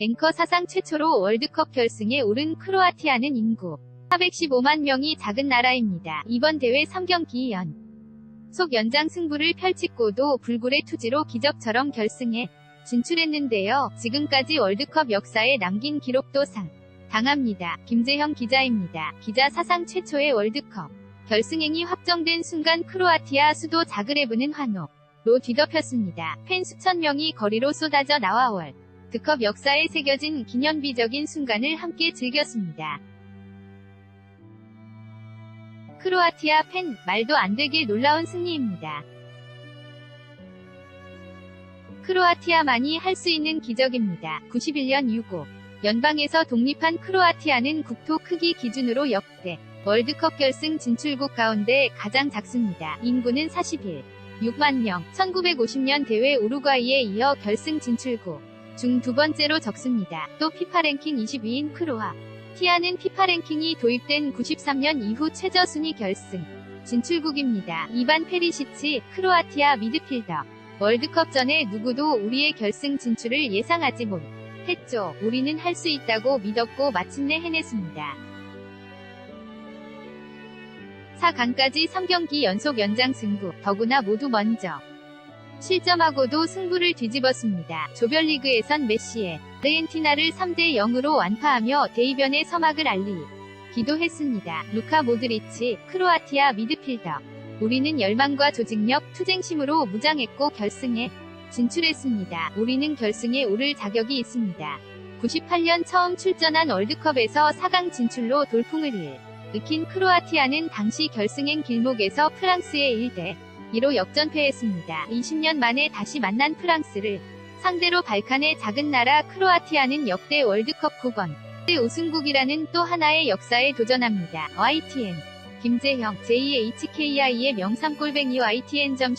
앵커 사상 최초로 월드컵 결승에 오른 크로아티아는 인구 415만 명이 작은 나라입니다. 이번 대회 3경기 연. 속 연장 승부를 펼치고도 불굴의 투지로 기적처럼 결승에 진출했는데요. 지금까지 월드컵 역사에 남긴 기록도 상. 당합니다. 김재형 기자입니다. 기자 사상 최초의 월드컵 결승행이 확정된 순간 크로아티아 수도 자그레브는 환호로 뒤덮였습니다. 팬 수천 명이 거리로 쏟아져 나와 월 드컵 역사에 새겨진 기념비적인 순간을 함께 즐겼습니다. 크로아티아 팬 말도 안 되게 놀라운 승리입니다. 크로아티아만이 할 수 있는 기적입니다. 91년 유고 연방에서 독립한 크로아티아는 국토 크기 기준으로 역대 월드컵 결승 진출국 가운데 가장 작습니다. 인구는 41. 6만 명. 1950년 대회 우루과이에 이어 결승 진출국 중 두 번째로 적습니다. 또 피파 랭킹 22인 크로아. 티아는 피파 랭킹이 도입된 93년 이후 최저 순위 결승 진출국입니다. 이반 페리시치 크로아티아 미드필더 월드컵 전에 누구도 우리의 결승 진출을 예상하지 못 했죠. 우리는 할 수 있다고 믿었고 마침내 해냈습니다. 4강까지 3경기 연속 연장 승부, 더구나 모두 먼저 실점하고도 승부를 뒤집었습니다. 조별리그에선 메시의 아르헨티나를 3대 0으로 완파하며 대이변의 서막을 알리 기도 했습니다. 루카 모드리치, 크로아티아 미드필더. 우리는 열망과 조직력, 투쟁심으로 무장했고 결승에 진출했습니다. 우리는 결승에 오를 자격이 있습니다. 98년 처음 출전한 월드컵에서 4강 진출로 돌풍을 일으킨 크로아티아는 당시 결승행 길목에서 프랑스에 1대 2로 역전패했습니다. 20년 만에 다시 만난 프랑스를 상대로 발칸의 작은 나라 크로아티아는 역대 월드컵 9번 우승국이라는 또 하나의 역사에 도전합니다. YTN 김재형 j h k i 의 명삼골뱅이 ytn.co.kr입니다.